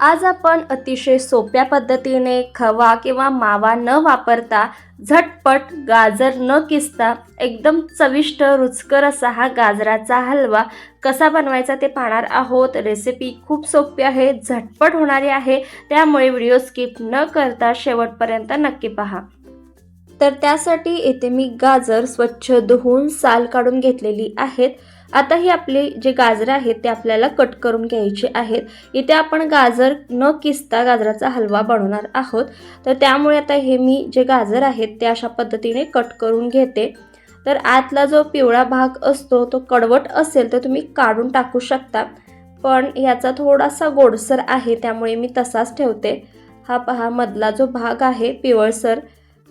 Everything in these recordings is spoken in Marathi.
आज आपण अतिशय सोप्या पद्धतीने खवा किंवा मावा न वापरता झटपट गाजर न किसता एकदम चविष्ट रुचकर असा हा गाजराचा हलवा कसा बनवायचा ते पाहणार आहोत. रेसिपी खूप सोपी आहे झटपट होणारी आहे. त्यामुळे व्हिडिओ स्किप न करता शेवटपर्यंत नक्की पहा. तर त्यासाठी येथे मी गाजर स्वच्छ धुवून साल काढून घेतलेली आहेत. आता ही आपली जे गाजरं आहेत ते आपल्याला कट करून घ्यायचे आहेत. इथे आपण गाजर न किसता गाजराचा हलवा बनवणार आहोत. तर त्यामुळे आता हे मी जे गाजर आहेत ते अशा पद्धतीने कट करून घेते. तर आतला जो पिवळा भाग असतो तो कडवट असेल तर तुम्ही काढून टाकू शकता. पण याचा थोडासा गोडसर आहे त्यामुळे मी तसाच ठेवते. हा पहा मधला जो भाग आहे पिवळसर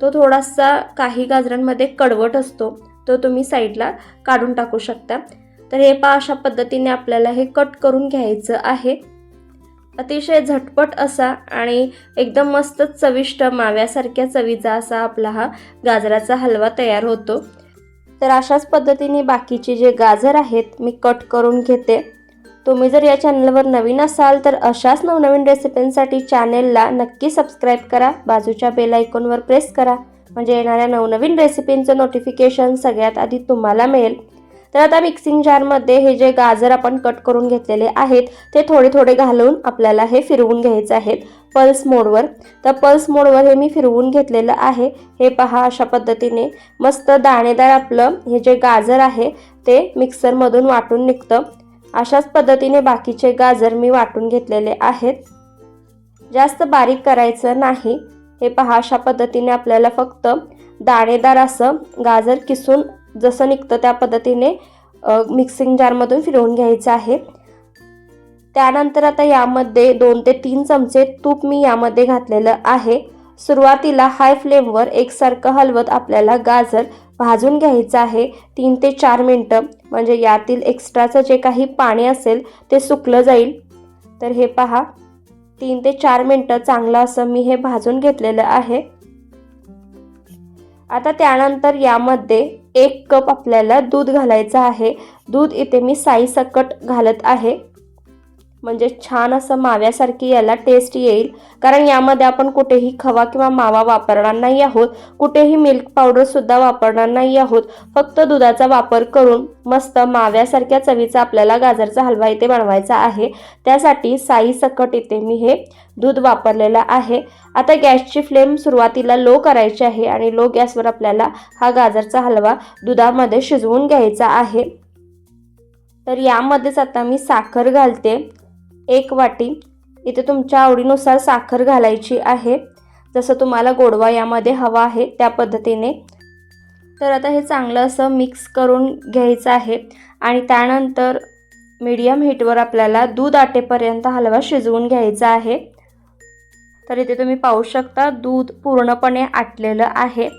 तो थोडासा काही गाजरांमध्ये कडवट असतो. तो तुम्ही साईडला काढून टाकू शकता. तर हे पा अशा पद्धतीने आपल्याला हे कट करून घ्यायचं आहे. अतिशय झटपट असा आणि एकदम मस्त चविष्ट माव्यासारख्या चवीचा असा आपला हा गाजराचा हलवा तयार होतो. तर अशाच पद्धतीने बाकीचे जे गाजर आहेत मी कट करून घेते. तुम्ही जर या चॅनलवर नवीन असाल तर अशाच नवनवीन रेसिपींसाठी चॅनेलला नक्की सबस्क्राईब करा. बाजूच्या बेल आयकॉनवर प्रेस करा. म्हणजे येणाऱ्या नवनवीन रेसिपींचं नोटिफिकेशन सगळ्यात आधी तुम्हाला मिळेल. तर आता मिक्सिंग जारमध्ये हे जे गाजर आपण कट करून घेतलेले आहेत ते थोडे थोडे घालून आपल्याला हे फिरवून घ्यायचं आहेत पल्स मोडवर तर पल्स मोडवर हे मी फिरवून घेतलेलं आहे. हे पहा अशा पद्धतीने मस्त दाणेदार आपलं हे जे गाजर आहे ते मिक्सरमधून वाटून निघतं. अशाच पद्धतीने बाकीचे गाजर मी वाटून घेतलेले आहेत. जास्त बारीक करायचं नाही. हे पहा अशा पद्धतीने आपल्याला फक्त दाणेदार असं गाजर किसून जसं निघतं त्या पद्धतीने मिक्सिंग जारमधून फिरवून घ्यायचं आहे. त्यानंतर आता यामध्ये दोन ते तीन चमचे तूप मी यामध्ये घातलेलं आहे. सुरुवातीला हाय फ्लेमवर एकसारखं हलवत आपल्याला गाजर भाजून घ्यायचं आहे. तीन ते चार मिनटं म्हणजे यातील एक्स्ट्राचं जे काही पाणी असेल ते सुकलं जाईल. तर हे पहा तीन ते चार मिनटं चांगलं असं मी हे भाजून घेतलेलं आहे. आता त्यानंतर यामध्ये एक कप आपल्याला दूध घालायचं आहे. दूध इथे मी साई सकट घालत आहे. म्हणजे छान असं माव्यासारखी याला टेस्ट येईल. कारण यामध्ये आपण कुठेही खवा किंवा मावा वापरणार नाही आहोत. कुठेही मिल्क पावडरसुद्धा वापरणार नाही आहोत. फक्त दुधाचा वापर करून मस्त माव्यासारख्या चवीचा आपल्याला गाजरचा हलवा इथे बनवायचा आहे. त्यासाठी साई सकट इथे मी हे दूध वापरलेलं आहे. आता गॅसची फ्लेम सुरुवातीला लो करायची आहे आणि लो गॅसवर आपल्याला हा गाजरचा हलवा दुधामध्ये शिजवून घ्यायचा आहे. तर यामध्येच आता मी साखर घालते. एक वाटी. इथे तुमच्या आवडीनुसार साखर घालायची आहे. जसं तुम्हाला गोडवा यामध्ये हवा आहे त्या पद्धतीने. तर आता हे चांगलं असं मिक्स करून घ्यायचं आहे. आणि त्यानंतर मीडियम हीटवर आपल्याला दूध आटेपर्यंत हलवा शिजवून घ्यायचा आहे. तर इथे तुम्ही पाहू शकता दूध पूर्णपणे आटलेलं आहे.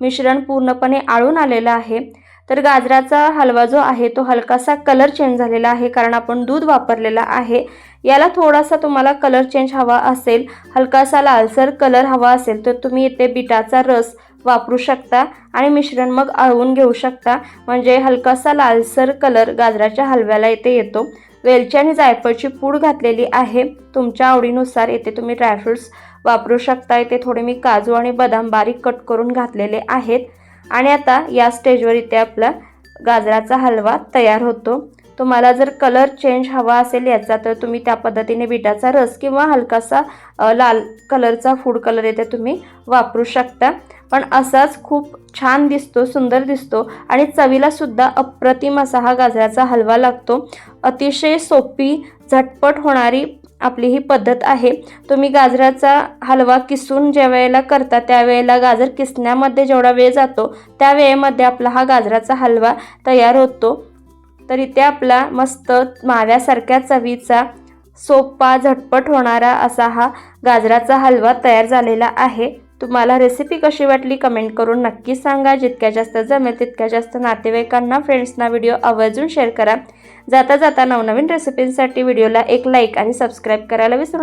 मिश्रण पूर्णपणे आळून आलेलं आहे. तर गाजराचा हलवा जो आहे तो हलकासा कलर चेंज झालेला आहे कारण आपण दूध वापरलेला आहे. याला थोडासा तुम्हाला कलर चेंज हवा असेल हलकासा लालसर कलर हवा असेल तर तुम्ही इथे बिटाचा रस वापरू शकता आणि मिश्रण मग आळवून घेऊ शकता. म्हणजे हलकासा लालसर कलर गाजराच्या हलव्याला इथे येतो. वेलची आणि जायफळची पूड घातलेली आहे. तुमच्या आवडीनुसार येथे तुम्ही ड्रायफ्रुट्स वापरू शकता. इथे थोडे मी काजू आणि बदाम बारीक कट करून घातलेले आहेत. आणि आता या स्टेजवर इथे आपला गाजराचा हलवा तयार होतो. तुम्हाला जर कलर चेंज हवा असेल याचा तर तुम्ही त्या पद्धतीने बिटाचा रस किंवा हलकासा लाल कलरचा फूड कलर येथे तुम्ही वापरू शकता. पण असाच खूप छान दिसतो सुंदर दिसतो आणि चवीलासुद्धा अप्रतिम असा हा गाजराचा हलवा लागतो. अतिशय सोपी झटपट होणारी आपली ही पद्धत आहे. तुम्ही गाजराचा हलवा किसून ज्या वेळेला करता त्यावेळेला गाजर किसण्यामध्ये जेवढा वेळ जातो त्या वेळेमध्ये आपला हा गाजराचा हलवा तयार होतो. तर इथे आपला मस्त माव्यासारख्या चवीचा सोपा झटपट होणारा असा हा गाजराचा हलवा तयार झालेला आहे. तुम्हाला रेसिपी कशी वाटली कमेंट करून नक्की सांगा. जितक्या जास्त जमेल तितक्या जास्त नातेवाईकांना फ्रेंड्सना व्हिडिओ आवर्जून शेअर करा. जाता जाता नवनवीन रेसिपींसाठी व्हिडिओला एक लाईक आणि सबस्क्राईब करायला विसरू